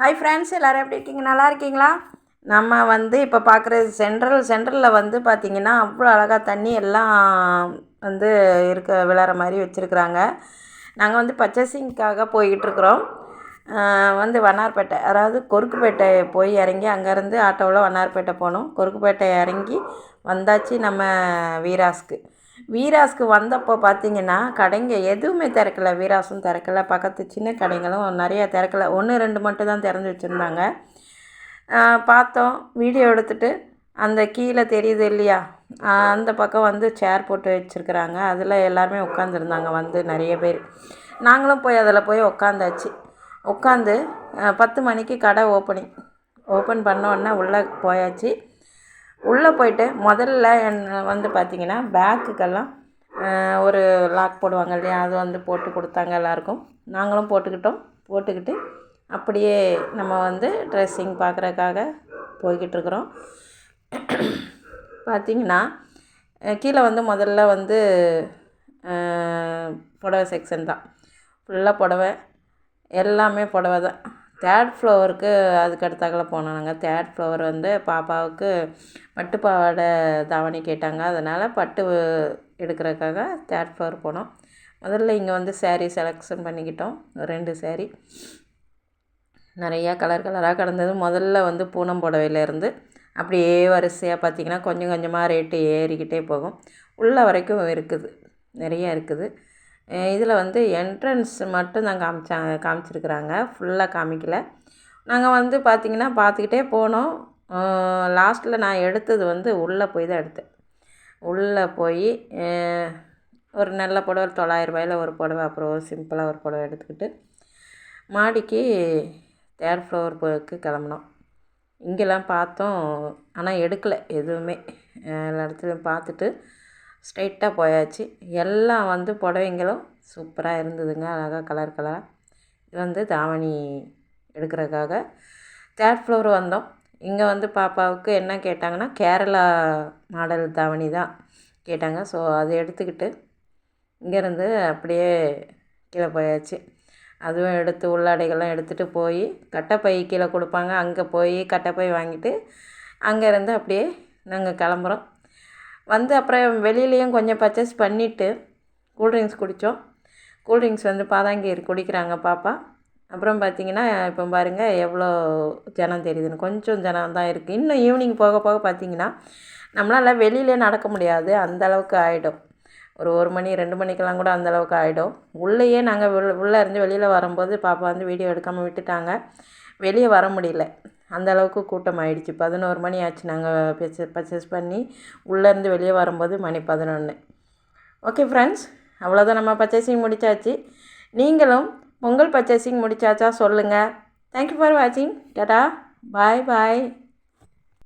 Hi friends எல்லோரும் எப்படி இருக்கீங்க? நல்லா இருக்கீங்களா? நம்ம வந்து இப்போ பார்க்குறது சென்ட்ரல் சென்ட்ரலில் வந்து பார்த்திங்கன்னா அவ்வளோ அழகாக தண்ணி எல்லாம் வந்து இருக்க விளாட்ற மாதிரி வச்சுருக்குறாங்க. நாங்கள் வந்து பர்ச்சேசிங்க்காக போய்கிட்டுருக்குறோம் வந்து வண்ணார்பேட்டை அதாவது கொருக்குப்பேட்டை போய் இறங்கி அங்கேருந்து ஆட்டோவில் வண்ணார்பேட்டை போனோம். கொருக்குப்பேட்டை இறங்கி வந்தாச்சு நம்ம வீராஸ்க்கு. வீராஸ்க்கு வந்தப்போ பார்த்தீங்கன்னா கடைங்க எதுவுமே திறக்கல. வீராஸும் திறக்கல. பக்கத்து சின்ன கடைங்களும் நிறையா திறக்கல. ஒன்று ரெண்டு மட்டும் தான் திறந்து வச்சுருந்தாங்க. பார்த்தோம். வீடியோ எடுத்துகிட்டு அந்த கீழே தெரியுது இல்லையா? அந்த பக்கம் வந்து சேர் போட்டு வச்சுருக்குறாங்க. அதில் எல்லாருமே உட்காந்துருந்தாங்க வந்து நிறைய பேர். நாங்களும் போய் அதில் போய் உட்காந்தாச்சு. உட்காந்து பத்து மணிக்கு கடை ஓப்பனிங் ஓப்பன் பண்ணோடனே உள்ளே போயாச்சு. உள்ளே போயிட்டு முதல்ல என் வந்து பார்த்திங்கன்னா பேக்குக்கெல்லாம் ஒரு லாக் போடுவாங்க இல்லையா? அது வந்து போட்டு கொடுத்தாங்க எல்லாேருக்கும். நாங்களும் போட்டுக்கிட்டோம். போட்டுக்கிட்டு அப்படியே நம்ம வந்து ட்ரெஸ்ஸிங் பார்க்குறக்காக போய்கிட்டுருக்குறோம் பார்த்திங்கன்னா கீழே வந்து முதல்ல வந்து புடவ செக்ஷன் தான். ஃபுல்லாக புடவ எல்லாமே புடவை தான். தேர்ட் ஃப்ளோருக்கு அதுக்கு அடுத்தாக்கில் போனோம் நாங்கள் தேர்ட் ஃப்ளோர் வந்து பாப்பாவுக்கு பட்டு பாவாடை தாவணி கேட்டாங்க. அதனால் பட்டு எடுக்கிறதுக்காக தேர்ட் ஃப்ளோர் போனோம். முதல்ல இங்கே வந்து சேரீ செலெக்ஷன் பண்ணிக்கிட்டோம். ரெண்டு சேரீ நிறையா கலர் கலராக கிடந்தது முதல்ல வந்து பூனம் புடவையிலேருந்து அப்படியே வரிசையாக பார்த்திங்கன்னா கொஞ்சம் கொஞ்சமாக ரேட்டு ஏறிக்கிட்டே போகும். உள்ள வரைக்கும் இருக்குது. நிறையா இருக்குது. இதில் வந்து என்ட்ரன்ஸ் மட்டும் தான் காமிச்சாங்க காமிச்சிருக்குறாங்க. ஃபுல்லாக காமிக்கல. நாங்கள் வந்து பார்த்திங்கன்னா பார்த்துக்கிட்டே போனோம். லாஸ்ட்டில் நான் எடுத்தது வந்து உள்ளே போய் தான் எடுத்தேன். உள்ளே போய் ஒரு நல்ல புடவை தொள்ளாயிரரூபாயில் ஒரு புடவை அப்புறம் சிம்பிளாக ஒரு புடவை எடுத்துக்கிட்டு மாடிக்கு தேர்ட் ஃப்ளோர் போய்க்கு கிளம்புனோம். இங்கெல்லாம் பார்த்தோம். ஆனால் எடுக்கலை எதுவுமே. எல்லா இடத்துலையும் பார்த்துட்டு ஸ்ட்ரைட்டாக போயாச்சு. எல்லாம் வந்து புடவைங்களும் சூப்பராக இருந்ததுங்க. அழகாக கலர் கலராக இது வந்து தாவணி எடுக்கிறதுக்காக தேர்ட் ஃப்ளோர் வந்தோம். இங்கே வந்து பாப்பாவுக்கு என்ன கேட்டாங்கன்னா கேரளா மாடல் தாவணி தான் கேட்டாங்க. ஸோ அதை எடுத்துக்கிட்டு இங்கேருந்து அப்படியே கீழே போயாச்சு. அதுவும் எடுத்து உள்ளாடைகள்லாம் எடுத்துகிட்டு போய் கட்டைப்பை கீழே கொடுப்பாங்க. அங்கே போய் கட்டைப்பை வாங்கிட்டு அங்கேருந்து அப்படியே நாங்கள் கிளம்புறோம். வந்து அப்புறம் வெளியிலையும் கொஞ்சம் பர்ச்சேஸ் பண்ணிவிட்டு கூல்ட்ரிங்க்ஸ் குடித்தோம் கூல்ட்ரிங்க்ஸ் வந்து பாதாங்கீர் குடிக்கிறாங்க பாப்பா. அப்புறம் பார்த்திங்கன்னா இப்போ பாருங்கள் எவ்வளோ ஜனம் தெரியுதுன்னு. கொஞ்சம் ஜனம் தான் இருக்குது இன்னும் ஈவினிங் போக போக பார்த்திங்கன்னா நம்மளால் வெளியிலே நடக்க முடியாது. அந்த அளவுக்கு ஆகிடும் ஒரு ஒரு மணி ரெண்டு மணிக்கெல்லாம் கூட அந்தளவுக்கு ஆகிடும் உள்ளேயே நாங்கள் உள்ளே இருந்து வெளியில் வரும்போது பாப்பா வந்து வீடியோ எடுக்காமல் விட்டுட்டாங்க. வெளியே வர முடியல. அந்தளவுக்கு கூட்டம் ஆகிடுச்சி பதினோரு மணி ஆச்சு நாங்கள் பர்ச்சேஸ் பர்ச்சேஸ் பண்ணி உள்ளேருந்து வெளியே வரும்போது மணி பதினொன்று ஓகே ஃப்ரெண்ட்ஸ் அவ்வளோதான் நம்ம பர்ச்சேசிங் முடித்தாச்சு நீங்களும் பொங்கல் பர்ச்சேசிங் முடித்தாச்சா சொல்லுங்கள் தேங்க்யூ ஃபார் வாட்சிங் டடா பாய் பாய்